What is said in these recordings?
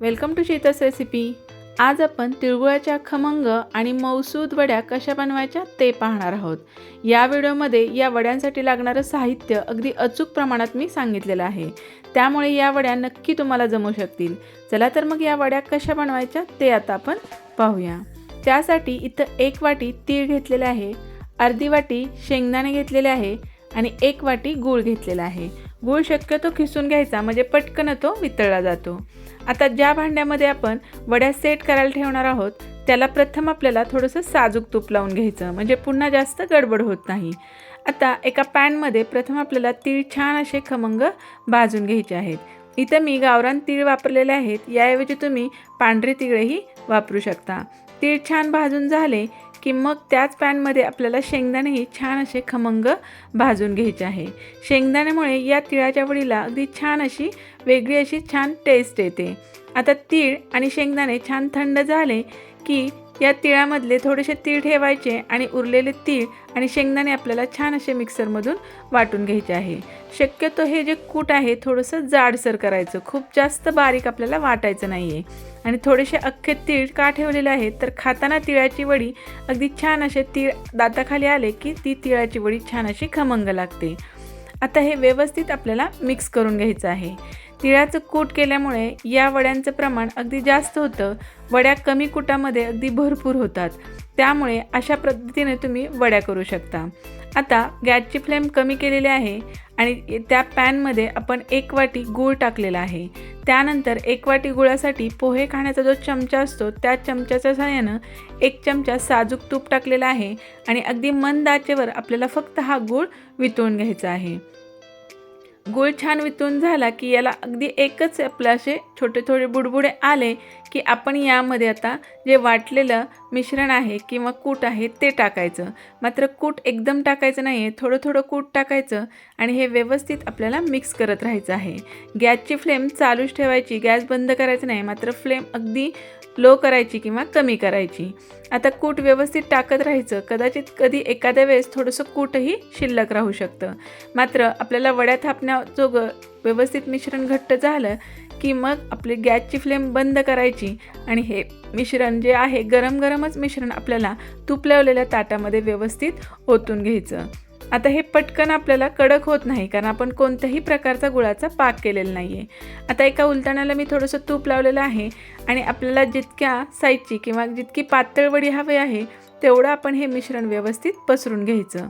Welcome to शीतस recipe. आज आपण तिळगुळाच्या खमंग आणि मौसूद वड्या कशा बनवायच्या ते पाहणार आहोत. या व्हिडिओमध्ये या वड्यांसाठी लागणारं साहित्य अगदी अचूक प्रमाणात मी सांगितलेलं आहे. त्यामुळे या वड्या नक्की तुम्हाला जमू शकतील. चला तर मग या वड्या कशा बनवायच्या ते आता आपण पाहूया. त्यासाठी इथं एक वाटी तीळ घेतलेले आहे अर्धी वाटी शेंगदाणे घेतलेले आहे आणि एक वाटी गूळ घेतलेला आहे. गूळ शक्यतो खिसून घ्यायचा म्हणजे पटकन तो वितळला जातो. आता ज्या भांड्यामध्ये आपण वड्या सेट करायला ठेवणार आहोत त्याला प्रथम आपल्याला थोडंसं साजूक तूप लावून घ्यायचं म्हणजे पुन्हा जास्त गडबड होत नाही. आता एका पॅनमध्ये प्रथम आपल्याला तीळ छान असे खमंग भाजून घ्यायचे आहेत. इथं मी गावरान तीळ वापरलेले आहेत याऐवजी तुम्ही पांढरे तिळही वापरू शकता. तीळ छान भाजून झाले की मग त्याच पॅनमध्ये आपल्याला शेंगदाणेही छान असे खमंग भाजून घ्यायचे आहे. शेंगदाण्यामुळे या तिळाच्या वडीला अगदी छान अशी वेगळी अशी छान टेस्ट येते. आता तीळ आणि शेंगदाणे छान थंड झाले की या तिळामधले थोडेसे तीळ ठेवायचे आणि उरलेले तीळ आणि शेंगदाणे आपल्याला छान असे मिक्सरमधून वाटून घ्यायचे आहे. शक्यतो हे जे कूट आहे थोडंसं जाडसर करायचं. खूप जास्त बारीक आपल्याला वाटायचं नाही आहे आणि थोडेसे अख्खे तीळ का ठेवलेले आहेत? तर खाताना तिळाची वडी अगदी छान असे तीळ दाताखाली आले की ती तिळाची वडी छान अशी खमंग लागते. आता हे व्यवस्थित आपल्याला मिक्स करून घ्यायचं आहे. तिळाचं कूट केल्यामुळे या वड्यांचं प्रमाण अगदी जास्त होतं. वड्या कमी कुटामध्ये अगदी भरपूर होतात. त्यामुळे अशा पद्धतीने तुम्ही वड्या करू शकता. आता गॅसची फ्लेम कमी केलेली आहे आणि त्या पॅनमध्ये आपण एक वाटी गूळ टाकलेला आहे. त्यानंतर एक वाटी गुळासाठी पोहे खाण्याचा जो चमचा असतो त्या चमच्याच्या सहाय्यानं एक चमचा साजूक तूप टाकलेला आहे आणि अगदी मंद आचेवर आपल्याला फक्त हा गूळ वितळून घ्यायचा आहे. गूळ छान वितून झाला की याला अगदी एकच आपलं असे छोटे थोडे बुडबुडे आले की आपण यामध्ये आता जे वाटलेलं मिश्रण आहे किंवा कूट आहे ते टाकायचं. मात्र कूट एकदम टाकायचं नाही आहे थोडं थोडं कूट टाकायचं आणि हे व्यवस्थित आपल्याला मिक्स करत राहायचं आहे. गॅसची फ्लेम चालूच ठेवायची गॅस बंद करायचं नाही मात्र फ्लेम अगदी लो करायची किंवा कमी करायची. आता कूट व्यवस्थित टाकत राहायचं. कदाचित कधी एखाद्या वेळेस थोडंसं कूटही शिल्लक राहू शकतं. मात्र आपल्याला वड्या थापण्याजोगं व्यवस्थित मिश्रण घट्ट झालं की मग आपली गॅसची फ्लेम बंद करायची आणि हे मिश्रण जे आहे गरम गरमच मिश्रण आपल्याला तूप लावलेल्या ताटामध्ये व्यवस्थित ओतून घ्यायचं. आता हे पटकन आपल्याला कडक होत नाही कारण आपण कोणत्याही प्रकारचा गुळाचा पाक केलेला नाही आहे आता एका उलटाण्याला मी थोडंसं तूप लावलेलं आहे आणि आपल्याला जितक्या साईजची किंवा जितकी पातळ वडी हवी आहे तेवढं आपण हे मिश्रण व्यवस्थित पसरून घ्यायचं.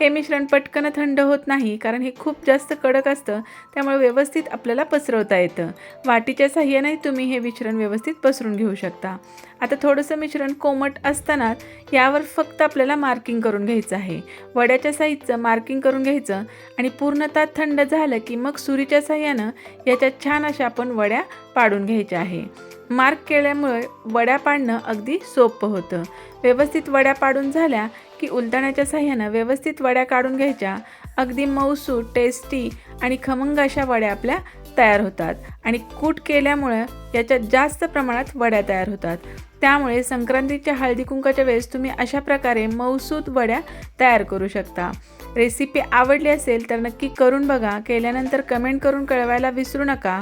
हे मिश्रण पटकन थंड होत नाही कारण हे खूप जास्त कडक असतं त्यामुळे व्यवस्थित आपल्याला पसरवता येतं. वाटीच्या साह्याने तुम्ही हे मिश्रण व्यवस्थित पसरून घेऊ शकता. आता थोडंसं मिश्रण कोमट असताना यावर फक्त आपल्याला मार्किंग करून घ्यायचं आहे. वड्याच्या साईजचं मार्किंग करून घ्यायचं आणि पूर्णतः थंड झालं की मग सुरीच्या साह्यानं याच्यात छान अशा आपण वड्या पाडून घ्यायच्या आहे. मार्क केल्यामुळे वड्या पाडणं अगदी सोपं होतं. व्यवस्थित वड्या पाडून झाल्या की उलटण्याच्या साह्यानं व्यवस्थित वड्या काढून घ्यायच्या. अगदी मऊसू टेस्टी आणि खमंग अशा वड्या आपल्या तयार होतात आणि कूट केल्यामुळं याच्यात जास्त प्रमाणात वड्या तयार होतात. त्यामुळे संक्रांतीच्या हळदी कुंकाच्या वेळेस तुम्ही अशा प्रकारे मऊसूत वड्या तयार करू शकता. रेसिपी आवडली असेल तर नक्की करून बघा. केल्यानंतर कमेंट करून कळवायला विसरू नका.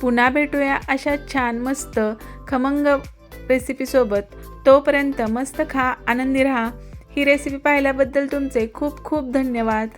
पुन्हा भेटूया अशा छान मस्त खमंग रेसिपीसोबत तोपर्यंत मस्त खा आनंदी राहा. ही रेसिपी पाहिल्याबद्दल तुमचे खूप खूप धन्यवाद.